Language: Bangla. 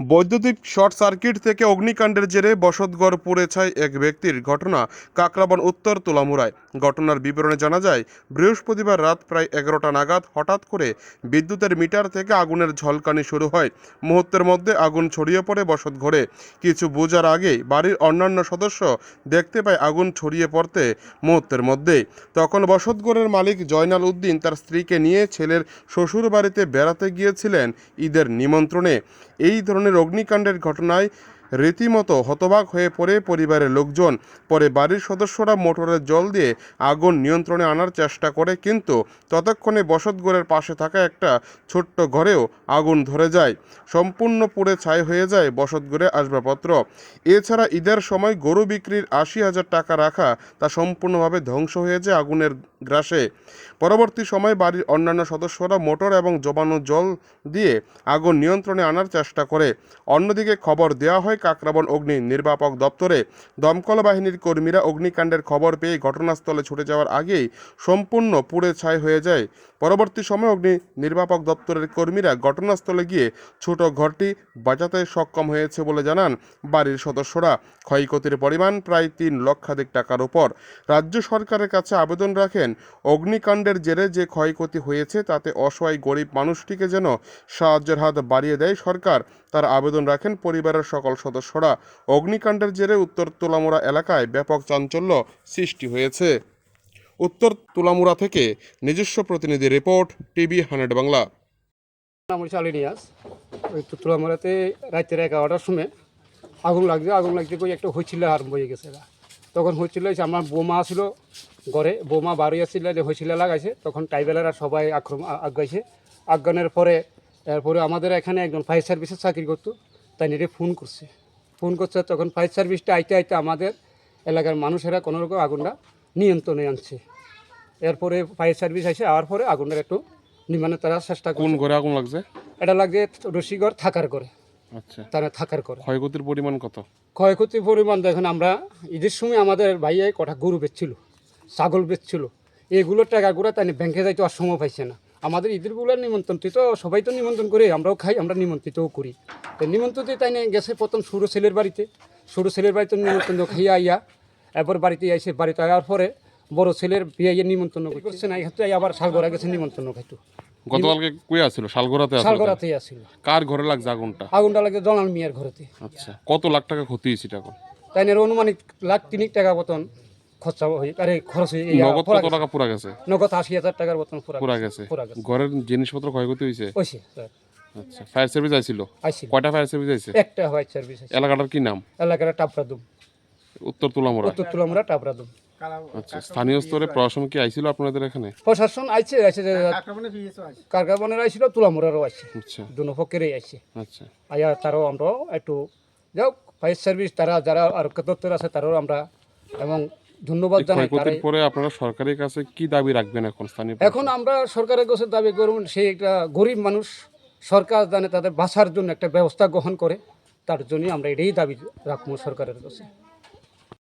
বৈদ্যুতিক শর্ট সার্কিট থেকে অগ্নিকাণ্ডের জেরে বসতঘর পুড়ে ছাই এক ব্যক্তির ঘটনা কাকরাবন উত্তর তুলামুড়ায়। ঘটনার বিবরণে জানা যায়, বৃহস্পতিবার রাত প্রায় এগারোটা নাগাদ হঠাৎ করে বিদ্যুতের মিটার থেকে আগুনের ঝলকানি শুরু হয়। মুহূর্তের মধ্যে আগুন ছড়িয়ে পড়ে বসতঘরে। কিছু বোঝার আগেই বাড়ির অন্যান্য সদস্য দেখতে পায় আগুন ছড়িয়ে পড়তে মুহূর্তের মধ্যেই। তখন বসতঘরের মালিক জয়নাল উদ্দিন তার স্ত্রীকে নিয়ে ছেলের শ্বশুর বাড়িতে বেড়াতে গিয়েছিলেন ঈদের নিমন্ত্রণে। এই ধরনের অগ্নিকাণ্ডের ঘটনায় রীতিমতো হতবাক হয়ে পড়ে পরিবারের লোকজন। পরে বাড়ির সদস্যরা মোটরের জল দিয়ে আগুন নিয়ন্ত্রণে আনার চেষ্টা করে, কিন্তু ততক্ষণে বসতঘরের পাশে থাকা একটা ছোট্ট ঘরেও আগুন ধরে যায়। সম্পূর্ণ পুড়ে ছাই হয়ে যায় বসতঘরে আসবাবপত্র। এছাড়া ঈদের সময় গরু বিক্রির আশি হাজার টাকা রাখা তা সম্পূর্ণভাবে ধ্বংস হয়ে যায় আগুনের গ্রাসে। পরবর্তী সময় বাড়ির অন্যান্য সদস্যরা মোটর এবং জমানো জল দিয়ে আগুন নিয়ন্ত্রণে আনার চেষ্টা করে। অন্যদিকে খবর দেওয়া হয় কাকরাবন অগ্নি নির্বাপক দপ্তরে দমকল বাহিনীর কর্মীরা অগ্নিকাণ্ডের খবর পেয়ে ঘটনাস্থলে ছুটে যাওয়ার আগেই সম্পূর্ণ পুড়ে ছাই হয়ে যায়। পরবর্তী সময় অগ্নি নির্বাপক দপ্তরের কর্মীরা ঘটনাস্থলে গিয়ে ছোট ঘরটি বাঁচাতে সক্ষম হয়েছে বলে জানান বাড়ির সদস্যরা। ক্ষয়ক্ষতির পরিমাণ প্রায় তিন লক্ষাধিক টাকার উপর। রাজ্য সরকারের কাছে আবেদন রাখেন, অগ্নিকাণ্ডের জেরে যে ক্ষয়ক্ষতি হয়েছে তাতে অসহায় গরিব মানুষটিকে যেন সাহায্যের হাত বাড়িয়ে দেয় সরকার তার আবেদন রাখেন পরিবারের সকল সদস্যরা। অগ্নিকাণ্ডের জেরে উত্তর তোলামোড়া এলাকায় ব্যাপক চাঞ্চল্য সৃষ্টি হয়েছে। উত্তর তুলামুড়া থেকে নিজস্ব প্রতিনিধি রিপোর্ট, টিভি হান্ড্রেড বাংলা। নাম হচ্ছে আলিনিয়াস ওই তুতুলামরাতে রাত্রের এগারোটার সময় আগুন লাগছে আগুন লাগছে কই একটা হয়েছিল আরম্ভ হয়ে গেছে। তখন হয়েছিল যে আমার বোমা ছিল ঘরে, বোমা বাড়ি আসছিল যে হয়েছিল লাগাইছে। তখন ট্রাইবেলাররা সবাই আক্রমণ আগাইছে আজ্ঞানের পরে এরপরে আমাদের এখানে একজন ফায়ার সার্ভিসে চাকরি করতো তাই নিয়ে ফোন করছে। ফোন করছে তখন ফায়ার সার্ভিসটা আইতে আইতে আমাদের এলাকার মানুষেরা কোনো রকম আগুনটা নিয়ন্ত্রণে আনছে। এরপরে ফায়ার সার্ভিস আসে আওয়ার পরে আগুনটার একটু নির্মাণে তারা চেষ্টা কোন ঘরে আগুন লাগছে? এটা লাগে রশিগড় থাকার করে আচ্ছা। তারা থাকার করে ক্ষয়ক্ষতির পরিমাণ কত? ক্ষয়ক্ষতির পরিমাণ দেখেন আমরা ঈদের সময় আমাদের ভাইয়াই কটা গরু বেচছিল ছাগল বেচছিল এগুলোর টাকাগুলো তাই ব্যাংকে যাইতে আর সময় পাইছে না। আমাদের ঈদেরগুলোর তো সবাই তো নিমন্ত্রণ করে আমরাও খাই আমরা নিমন্ত্রিতও করি। তো নিমন্ত্রিত তাই নিয়ে গেছে প্রথম সরু ছেলের বাড়িতে। সরু ছেলের বাড়িতে নিমন্ত্রণ খাইয়া আইয়া এরপর বাড়িতে আইসে বাড়িতে আসার পরে বড় ছেলের বিয়ে নিমন্ত্রণ করছে। না এই আবার শালগড়া গেছে নিমন্ত্রণ খাইতো। গতকালকে কুয়ে আসছিল শালগোড়াতে শালগড়াতেই আসছিল কার ঘরে লাগছে আগুনটা? আগুনটা লাগে জনাল মিয়ার ঘরেতে। আচ্ছা কত লাখ টাকা ক্ষতি হয়েছে এখন? তাই অনুমানিক লাখ তিনিক টাকা মতন খরচা হয়ে আরে খরচ হয়ে নগদ কত টাকা পুরা গেছে? গেছে। নগদ আশি হাজার টাকার মতন পুরা পুরা গেছে। ঘরের জিনিসপত্র ক্ষয়ক্ষতি হয়েছে? ওইসে আচ্ছা ফায়ার সার্ভিস আইছিল? আইসি কয়টা ফায়ার সার্ভিস আইছে? একটা সার্ভিস আছে এলাকাটার কি নাম? এলাকার টাপরাদুম। উত্তর উত্তর তুলামরা টাপরাদুম। আচ্ছা স্থানীয় স্তরে প্রশাসন কি আইছিল আপনাদের এখানে? প্রশাসন আইছে আইছে কারকাবনের আইছিল তুলামরারও আইছে। আচ্ছা। দুনো পক্ষেরই আইছে। আচ্ছা। আয়া তারও আমরা একটু যাও ফায়ার সার্ভিস তারা যারা আর আছে তারাও আমরা এবং ধন্যবাদ জানাই পরে আপনারা সরকারের কাছে কি দাবি রাখবেন এখন স্থানীয় এখন আমরা সরকারের কাছে দাবি করুন সেই একটা গরিব মানুষ সরকার জানে তাদের বাঁচার জন্য একটা ব্যবস্থা গ্রহণ করে তার জন্যই আমরা এটাই দাবি রাখব সরকারের কাছে।